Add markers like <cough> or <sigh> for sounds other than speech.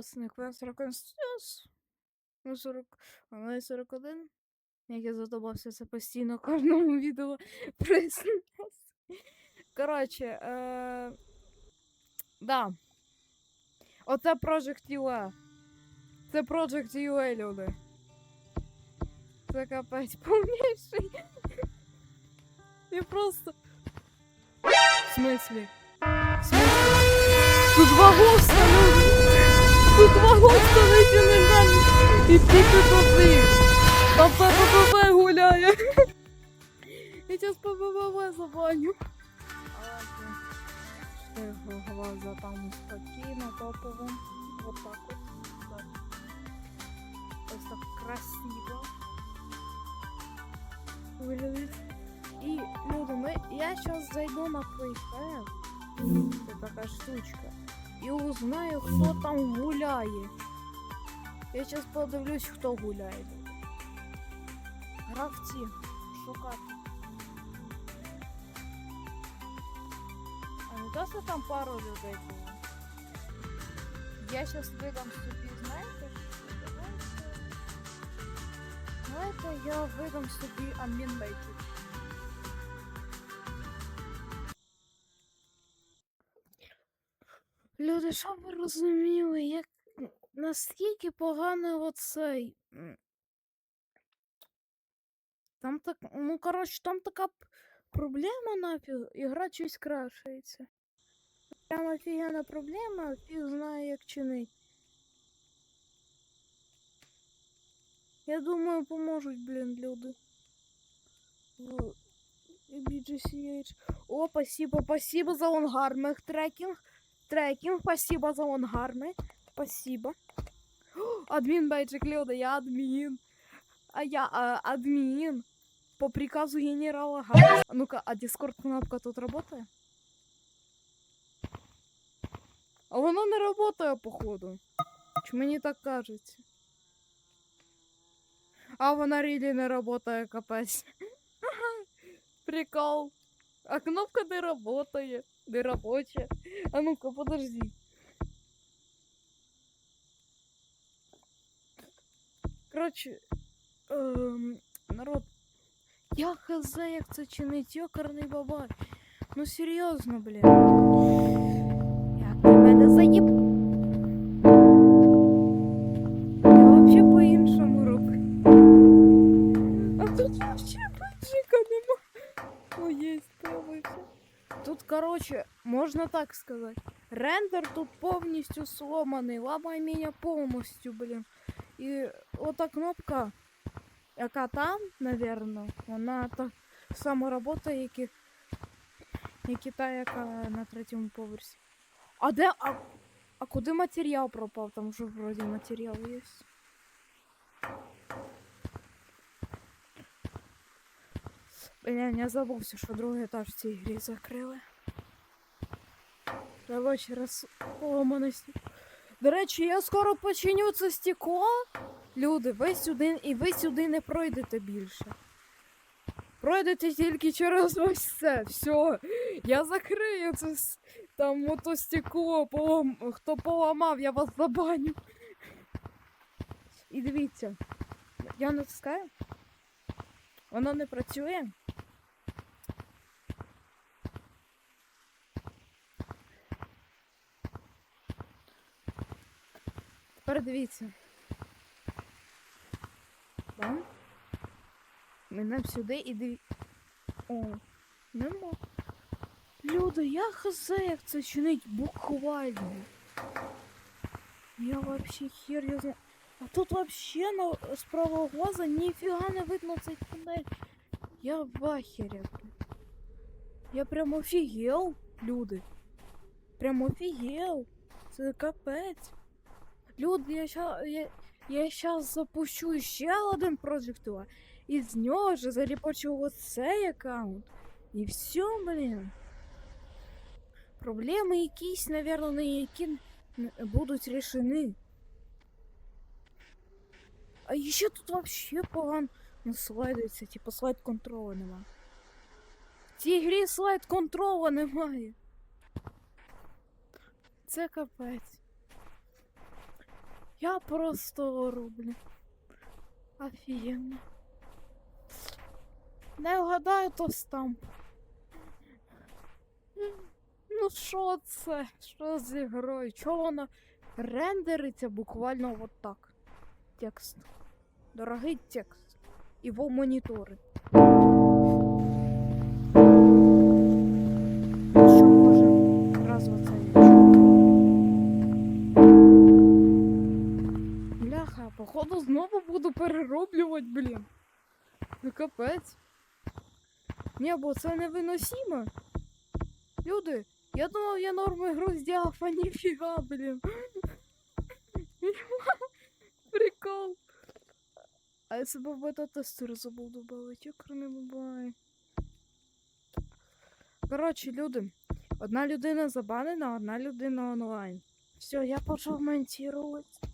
власне, квест Реконстюс. Ну, 40, але 41. Як я задобався це постійно <laughs> кожному відео признався. Коротше, е... да. Оце Project UA. Це Project UA, люди. Це капець повніший. <laughs> Я просто. В смислі? В смислі? Тут госта, люди! Тут два госта вийти не далі! І тільки попив! Там ППП гуляє! Я зараз ППП забаню. Глаза там спокійно, топово. Вот так вот. Ось так красиво. Виглядить. І, люди, ми, я зараз зайду на Playfair. Це така штучка. І узнаю, хто там гуляє. Я зараз подивлюсь, хто гуляє. Гравці. Шукати. А не то, що там пару людей було. Я зараз видам собі, знаєте, що? Давайте. Давайте я видам собі амінмейтер. Люди, щоб ви розуміли, як наскільки поганий оцей. Там так, ну коротше, там така проблема нафіг, і гра щось крашається. Прям офігенна проблема, фіг знає, як чинить. Я думаю, поможуть, блін, люди. BGCH. О, спасибо, спасибо за онгармих трекінг. Трекинг, спасибо за онгармы. Спасибо. О, админ бейджик Люда, я админ. А я а, админ. По приказу генерала Га. А Ну-ка, а дискорд кнопка тут работает? А вона не работає, походу. Чи мені так кажеться? А вона рілі не работає, капець. <laughs> Прикол. А кнопка не работає. Не робоча. А ну-ка, подожди. Коротше, ем, народ. Я хз, як це чинить, йокарний бабай. Ну серйозно, блін. Як ти мене заїб. Я вообще по-іншому роблю. А тут вообще баджика нема. О, є, справився. Тут, короче, можна так сказати. Рендер тут повністю сломаний. Ламай мене повністю, блін. І ота кнопка, яка там, наверно, вона так само работає, як і, як та, яка на третьому поверсі. А де. А, а куди матеріал пропав? Там вже вроді матеріал є. Блін, я забувся, що другий етаж в цій грі закрили. Короче, раз ломаності. До речі, я скоро починю це стекло. Люди, ви сюди і ви сюди не пройдете більше. Пройдете тільки через ось це. Все. Я закрию це там ото стекло. Полом... Хто поламав, я вас забаню. І дивіться. Я натискаю. Воно не працює. Тепер дивіться. Да? Мене сюди і дивіться. О, нема. Люди, я хз, як це чинить буквально. Я вообще хер я знаю. А тут вообще на з правого глаза ніфіга не видно цей тунель. Я в ахері. Я прям офігел, люди. Прям офігел. Це капець. Люди, я ща, я, я запущу ще один Project. І з нього ж зарепочу оцей аккаунт. І все, блін. Проблеми якісь, наверное, на які будуть рішені. А ще тут вообще погано слайдиться, типа слайд контролу нема. В цій грі слайд контролу немає. Це капець. Я просто роблю. Офігенно. Не вгадаю, то стамп. Ну що це? Що з ігрою? Чого вона рендериться буквально от так? Текст. Дорогий текст. Його монітори. Походу знову буду перероблювати, блін. Ну капець. Ні, бо це невиносимо. Люди, я думав, я норми гру зробив, а ніфіга, блін. <laughs> Прикол. А я себе в бета-тестер забув добавити, як не буває. Коротше, люди, одна людина забанена, одна людина онлайн. Все, я почав монтувати.